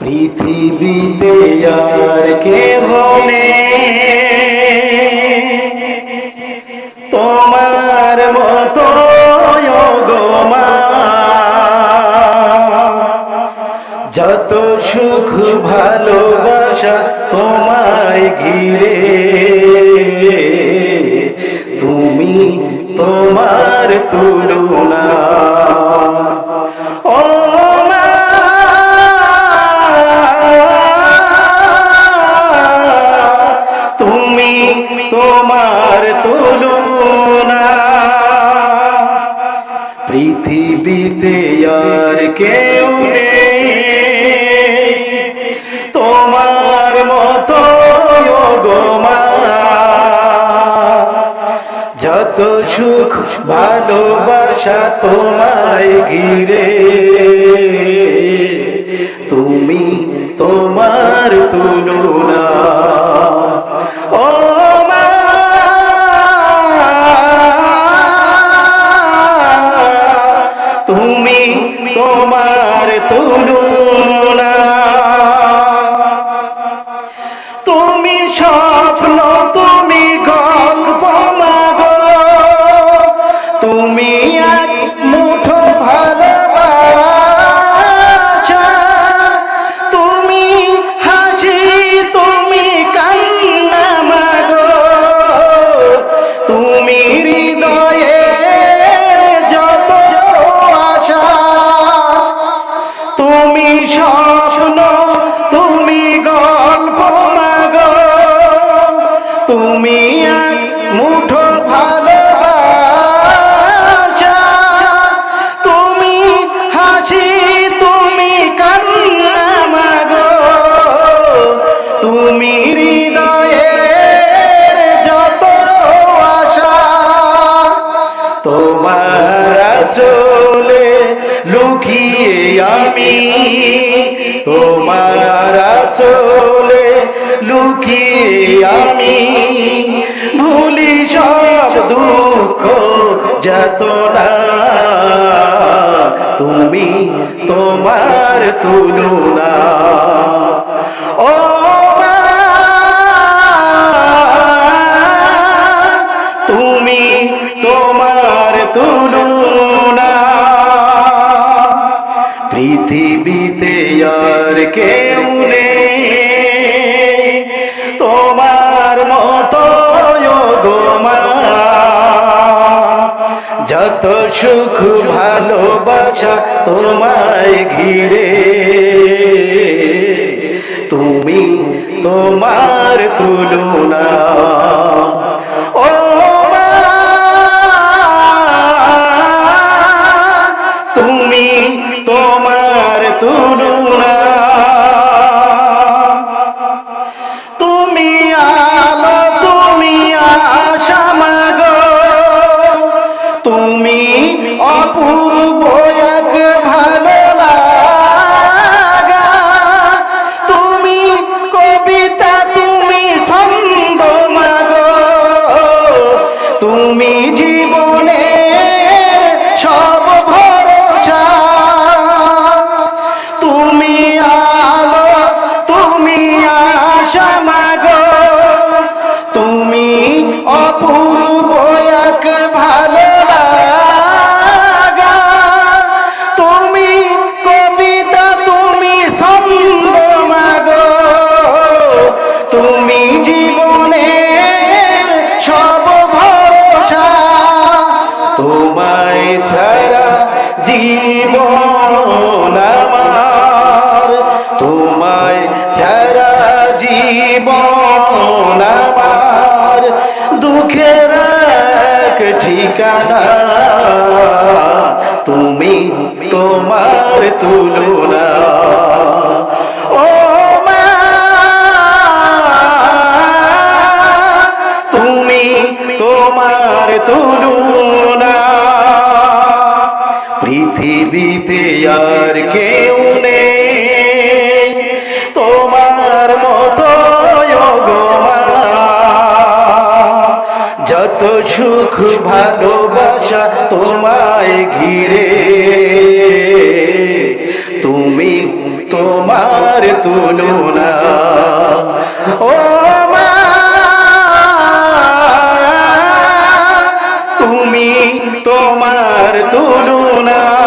পৃথিবীতে আর কে বলে তোমার মতো গো মা। যত সুখ ভালোবাসা তোমায় ঘিরে, তুমি তোমার তুলনা পৃথিবীতে আর কেউ নেই। তোমার মতো যত সুখ ভালোবাসা তোমায় ঘিরে তুমি তোমার তুলনা। তোমার চলে লুকিয়ে আমি। তোমার চলে লুকিয়ে আমি। ভুলি সব দুঃখ যত না তুমি তোমার তুলনা। ও পৃথিবীতে আর কেউ নেই। তোমার মতো যত সুখ ভালোবাসা তোমায় ঘিরে তুমি তোমার তুলনা অপূর্ব জীবন আমার দুঃখের এক ঠিকানা। তুমি তোমার তুলনা। ও মা, তুমি তোমার তুলনা। পৃথিবীতে আর সুখ ভালোবাসা তোমায় ঘিরে। তুমি তোমার তুলনা। ও মা তুমি তোমার তুলনা।